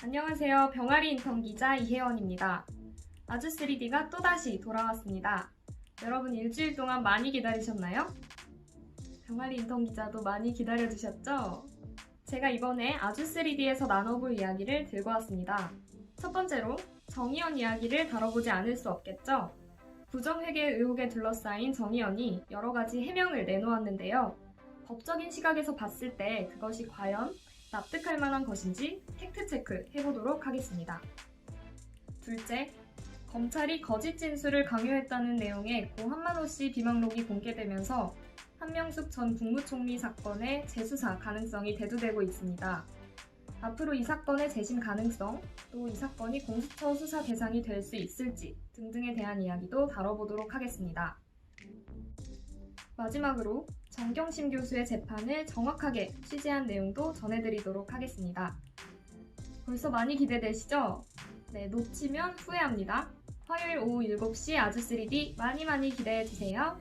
안녕하세요. 병아리 인턴 기자 이혜원입니다. 아주 3D가 또다시 돌아왔습니다. 여러분 일주일 동안 많이 기다리셨나요? 병아리 인턴 기자도 많이 기다려주셨죠? 제가 이번에 아주 3D에서 나눠볼 이야기를 들고 왔습니다. 첫 번째로 정의연 이야기를 다뤄보지 않을 수 없겠죠? 부정회계 의혹에 둘러싸인 정의연이 여러 가지 해명을 내놓았는데요. 법적인 시각에서 봤을 때 그것이 과연 납득할 만한 것인지 팩트체크 해보도록 하겠습니다. 둘째, 검찰이 거짓 진술을 강요했다는 내용의 고 한만호 씨 비망록이 공개되면서 한명숙 전 국무총리 사건의 재수사 가능성이 대두되고 있습니다. 앞으로 이 사건의 재심 가능성, 또 이 사건이 공수처 수사 대상이 될 수 있을지 등등에 대한 이야기도 다뤄보도록 하겠습니다. 마지막으로 정경심 교수의 재판을 정확하게 취재한 내용도 전해드리도록 하겠습니다. 벌써 많이 기대되시죠? 네, 놓치면 후회합니다. 화요일 오후 7시 아주 3D 많이 많이 기대해주세요.